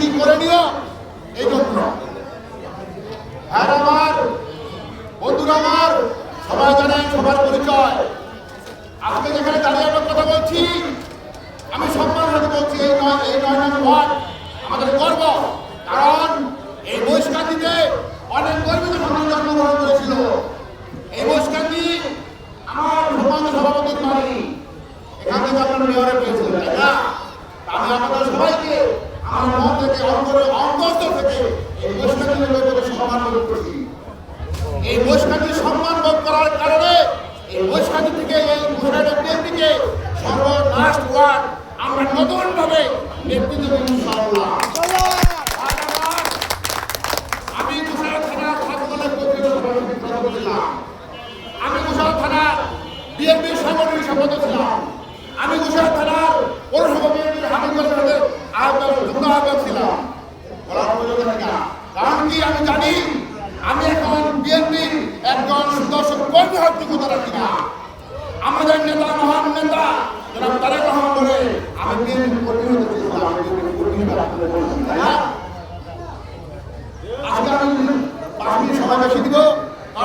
কি করে নিও এই জন্য। হ্যাঁ আমার বন্ধুরা আমার, সবাই জানেন সবার পরিচয়। আজকে যেখানে দাঁড়িয়ে আমরা কথা বলছি, আমি সম্মান হাতে বলছি, এই নয় এই নয় নম্বর ওয়ার্ড, আমাদের গর্ব। কারণ এই বৈশকান্তিতে অনেক গর্বিত সন্তান জন্মগ্রহণ করেছিল। এই বৈশকান্তি আমার সম্মানিত সভাপতি মানি এখান থেকে আপনার মেয়রে পেয়েছিলেন তাই না? আমি আপনাদের সবাইকে আমার মন থেকে অন্তরে অন্তস্থ থেকে এই বৈশকান্তির লোকের সম্মান বোধ এই বৈশাখী সম্মান কারণে এই বৈশাখী থেকে, এই মুসাইডের বিএনপিকে সর্বনাশ ওয়ার্ড আমরা নতুন ভাবে নেতৃত্ব আমি মুসাইড থানার ছাত্রদলের আমি মুসাইড থানার বিএনপির সাংগঠনিক সম্পাদক ছিলাম আমি মুসাইড থানার পৌরসভা বিএনপির হামিদ সাথে আহ্বায়ক যুগ্ম আহ্বায়ক ছিলাম বলার প্রয়োজন থাকে না। কারণ কি আমি জানি? আমি এখন বিএনপির একজন সুদর্শন কর্মী হওয়ার যোগ্যতা কিনা? আমাদের নেতা, মহান নেতা যারা তারা গ্রহণ করে আমি বিএনপি কর্মী হতে? আজকে আমি পাঁচ মিনিট দিব।